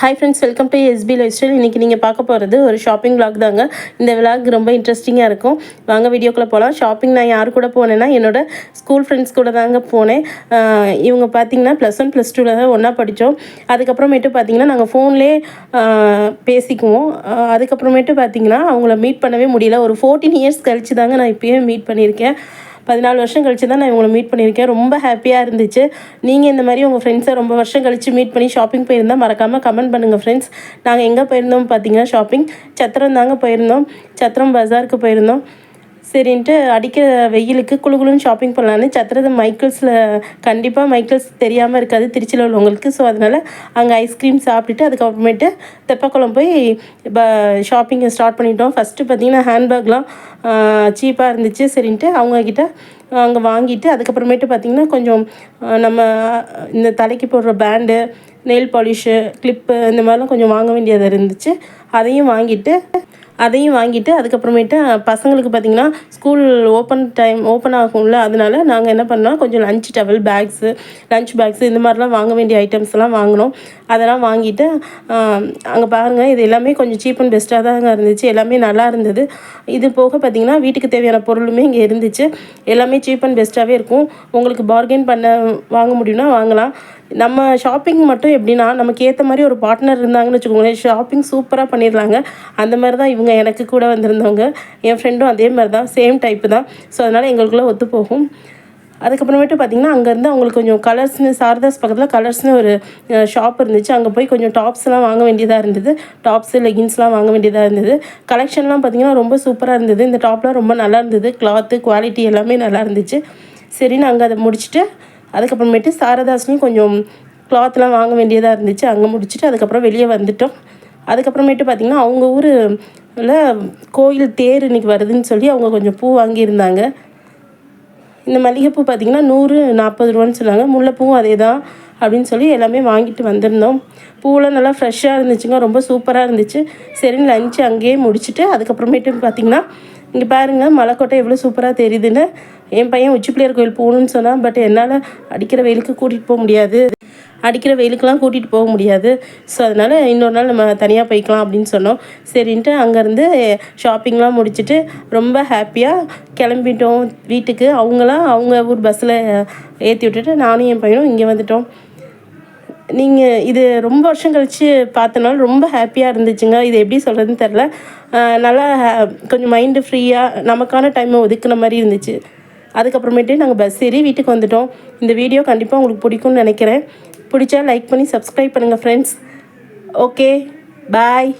Hi friends welcome to SP lifestyle இன்றைக்கி நீங்கள் பார்க்க போகிறது ஒரு ஷாப்பிங் விளாக் தாங்க. இந்த விளாக் ரொம்ப இன்ட்ரெஸ்டிங்காக இருக்கும். வாங்க வீடியோக்குள்ளே போகலாம் ஷாப்பிங் நான் யார் கூட போனேன்னா என்னோட ஸ்கூல் ஃப்ரெண்ட்ஸ் கூட தாங்க போனேன். இவங்க பார்த்தீங்கன்னா ப்ளஸ் ஒன் ப்ளஸ் டூவில் தான் ஒன்றா படித்தோம் அதுக்கப்புறமேட்டு பார்த்தீங்கன்னா நாங்கள் ஃபோன்லேயே பேசிக்குவோம். அதுக்கப்புறமேட்டு பார்த்தீங்கன்னா அவங்கள மீட் பண்ணவே முடியல. ஒரு ஃபோர்டீன் இயர்ஸ் கழிச்சு தாங்க நான் இப்போயே மீட் பண்ணியிருக்கேன். பதினாலு வருஷம் கழிச்சு தான் நான் இவங்களை மீட் பண்ணியிருக்கேன். ரொம்ப ஹாப்பியாக இருந்துச்சு. நீங்கள் இந்த மாதிரி உங்கள் ஃப்ரெண்ட்ஸை ரொம்ப வருஷம் கழிச்சு மீட் பண்ணி ஷாப்பிங் போயிருந்தால் மறக்காமல் கமெண்ட் பண்ணுங்கள் ஃப்ரெண்ட்ஸ் நாங்கள் எங்கே போயிருந்தோம் பார்த்தீங்கன்னா ஷாப்பிங் சத்திரம் தாங்க போயிருந்தோம். சத்திரம் பஜாருக்கு போயிருந்தோம். சரின்ட்டு அடிக்கிற வெயிலுக்கு குளு குளுன்னு ஷாப்பிங் பண்ணலான்னு சத்திரத்து மைக்கிள்ஸில் கண்டிப்பாக மைக்கிள்ஸ் தெரியாமல் இருக்காது. திருச்சியில் உள்ளவங்களுக்கு. ஸோ அதனால் அங்கே ஐஸ்கிரீம் சாப்பிட்டுட்டு அதுக்கப்புறமேட்டு தெப்பக்குளம் போய் ப ஷாப்பிங்கை ஸ்டார்ட் பண்ணிட்டோம். ஃபஸ்ட்டு பார்த்தீங்கன்னா ஹேண்ட்பேக்லாம் சீப்பாக இருந்துச்சு. சரின்ட்டு அவங்கக்கிட்ட அங்கே வாங்கிட்டு அதுக்கப்புறமேட்டு பார்த்திங்கன்னா கொஞ்சம் நம்ம இந்த தலைக்கு போடுற பேண்டு நெயில் பாலிஷு கிளிப்பு இந்த மாதிரிலாம் கொஞ்சம் வாங்க வேண்டியதாக இருந்துச்சு. அதையும் வாங்கிட்டு அதையும் வாங்கிட்டு அதுக்கப்புறமேட்டு பசங்களுக்கு பார்த்திங்கன்னா ஸ்கூல் ஓப்பன் டைம் ஓப்பன் ஆகும்ல அதனால நாங்கள் என்ன பண்ணோம் கொஞ்சம் lunch towel bags lunch bags இந்த மாதிரிலாம் வாங்க வேண்டிய ஐட்டம்ஸ்லாம் வாங்கினோம். அதெல்லாம் வாங்கிட்டு அங்கே பாருங்கள் இது எல்லாமே கொஞ்சம் சீப் அண்ட் பெஸ்ட்டாக தாங்க இருந்துச்சு. எல்லாமே நல்லா இருந்தது. இது போக பார்த்திங்கன்னா வீட்டுக்கு தேவையான பொருளுமே இங்கே இருந்துச்சு. எல்லாமே சீப் அண்ட் பெஸ்ட்டாகவே இருக்கும். உங்களுக்கு பார்கெயின் பண்ண வாங்க முடியும்னா வாங்கலாம். நம்ம ஷாப்பிங் மட்டும் எப்படின்னா நமக்கு ஏற்ற மாதிரி ஒரு பார்ட்னர் இருந்தாங்கன்னு வச்சுக்கோங்களேன். ஷாப்பிங் சூப்பராக பண்ணிடலாங்க அந்த மாதிரி தான் இவங்க எனக்கு கூட வந்திருந்தவங்க. என் ஃப்ரெண்டும் அதே மாதிரி தான் சேம் டைப்பு தான். ஸோ அதனால் எங்களுக்குள்ளே ஒத்து போகும். அதுக்கப்புறமேட்டு பார்த்திங்கன்னா அங்கேருந்து அவங்களுக்கு கொஞ்சம் கலர்ஸ்னு சாரதாஸ் பக்கத்தில் கலர்ஸ்னு ஒரு ஷாப் இருந்துச்சு. அங்கே போய் கொஞ்சம் டாப்ஸ்லாம் வாங்க வேண்டியதாக இருந்தது. டாப்ஸு லெகின்ஸ்லாம் வாங்க வேண்டியதாக இருந்தது. கலெக்ஷன்லாம் பார்த்திங்கன்னா ரொம்ப சூப்பராக இருந்தது. இந்த டாப்லாம் ரொம்ப நல்லா இருந்தது. கிளாத்து குவாலிட்டி எல்லாமே நல்லா இருந்துச்சு. சரின்னு அங்கே அதை முடிச்சுட்டு அதுக்கப்புறமேட்டு சாரதாஸ்லேயும் கொஞ்சம் கிளாத்லாம் வாங்க வேண்டியதாக இருந்துச்சு. அங்கே முடிச்சுட்டு அதுக்கப்புறம் வெளியே வந்துட்டோம். அதுக்கப்புறமேட்டு பார்த்திங்கன்னா அவங்க ஊரில் கோயில் தேர் இன்னைக்கு வருதுன்னு சொல்லி அவங்க கொஞ்சம் பூ வாங்கியிருந்தாங்க. இந்த மல்லிகைப்பூ பார்த்திங்கன்னா நூறு நாற்பது ரூபான்னு சொன்னாங்க. முல்லைப்பூவும் அதே தான் அப்படின்னு சொல்லி எல்லாமே வாங்கிட்டு வந்திருந்தோம். பூவெலாம் நல்லா ஃப்ரெஷ்ஷாக இருந்துச்சுங்க. ரொம்ப சூப்பராக இருந்துச்சு. சரின்னு லஞ்சு அங்கேயே முடிச்சுட்டு அதுக்கப்புறமேட்டு பார்த்திங்கன்னா இங்கே பாருங்கள் மலைக்கோட்டை எவ்வளோ சூப்பராக தெரியுதுன்னு. என் பையன் உச்சி பிள்ளையார் கோயில் போகணுன்னு சொன்னான் பட் என்னால் அடிக்கிற வெயிலுக்கு கூட்டிகிட்டு போக முடியாது. அடிக்கிற வெயிலுக்கெலாம் கூட்டிகிட்டு போக முடியாது. ஸோ அதனால் இன்னொரு நாள் நம்ம தனியாக போய்க்கலாம் அப்படின்னு சொன்னோம். சரின்ட்டு அங்கேருந்து ஷாப்பிங்லாம் முடிச்சுட்டு ரொம்ப ஹாப்பியாக கிளம்பிட்டோம் வீட்டுக்கு. அவங்களாம் அவங்க ஊர் பஸ்ஸில் ஏற்றி விட்டுட்டு நானும் என் பையனும் இங்கே வந்துட்டோம். நீங்கள் இது ரொம்ப வருஷம் கழித்து பார்த்தனால ரொம்ப ஹாப்பியாக இருந்துச்சுங்க. இது எப்படி சொல்கிறதுன்னு தெரில நல்லா கொஞ்சம் மைண்டு ஃப்ரீயாக நமக்கான டைமை ஒதுக்குன மாதிரி இருந்துச்சு. அதுக்கப்புறமேட்டு நாங்கள் பஸ் ஏறி வீட்டுக்கு வந்துட்டோம். இந்த வீடியோ கண்டிப்பாக உங்களுக்கு பிடிக்கும்னு நினைக்கிறேன். பிடிச்சா லைக் பண்ணி சப்ஸ்கிரைப் பண்ணுங்கள் ஃப்ரெண்ட்ஸ் ஓகே பாய்